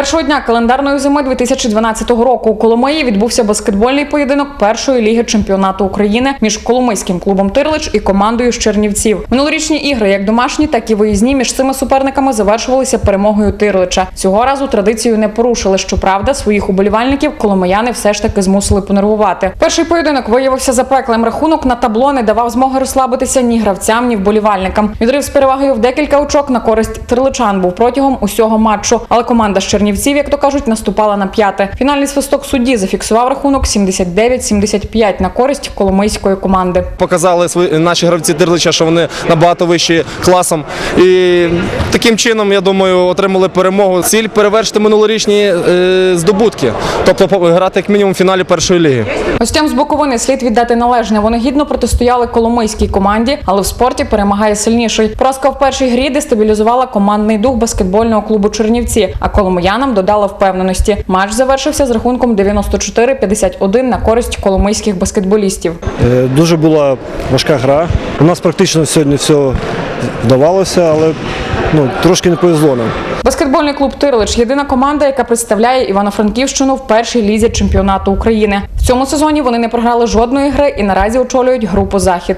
Першого дня календарної зими 2012 року у Коломиї відбувся баскетбольний поєдинок першої ліги чемпіонату України між Коломийським клубом Тирлич і командою з Чернівців. Минулорічні ігри, як домашні, так і виїзні між цими суперниками завершувалися перемогою Тирлича. Цього разу традицію не порушили. Щоправда, своїх уболівальників коломияни все ж таки змусили понервувати. Перший поєдинок виявився запеклим. Рахунок на табло не давав змоги розслабитися ні гравцям, ні вболівальникам. Відрив з перевагою в декілька очок на користь тирличан був протягом усього матчу. Але команда з Чернівців, як то кажуть, наступала на п'яте. Фінальний свисток судді зафіксував рахунок 79-75 на користь коломийської команди. Показали наші гравці Тирлича, що вони набагато вищі класом. І таким чином, я думаю, отримали перемогу. Ціль перевершити минулорічні е, здобутки, тобто грати як мінімум в фіналі першої ліги. Гостям з Буковини слід віддати належне. Вони гідно протистояли коломийській команді, але в спорті перемагає сильніший. Поразка в першій грі дестабілізувала командний дух баскетбольного клубу Чернівці, а коломиянам додала впевненості. Матч завершився з рахунком 94-51 на користь коломийських баскетболістів. Е, Дуже була важка гра. У нас практично сьогодні все вдавалося, але ну, трошки не повезло нам. Баскетбольний клуб Тирлич єдина команда, яка представляє Івано-Франківщину в першій лізі чемпіонату України. В цьому сезоні вони не програли жодної гри і наразі очолюють групу Захід.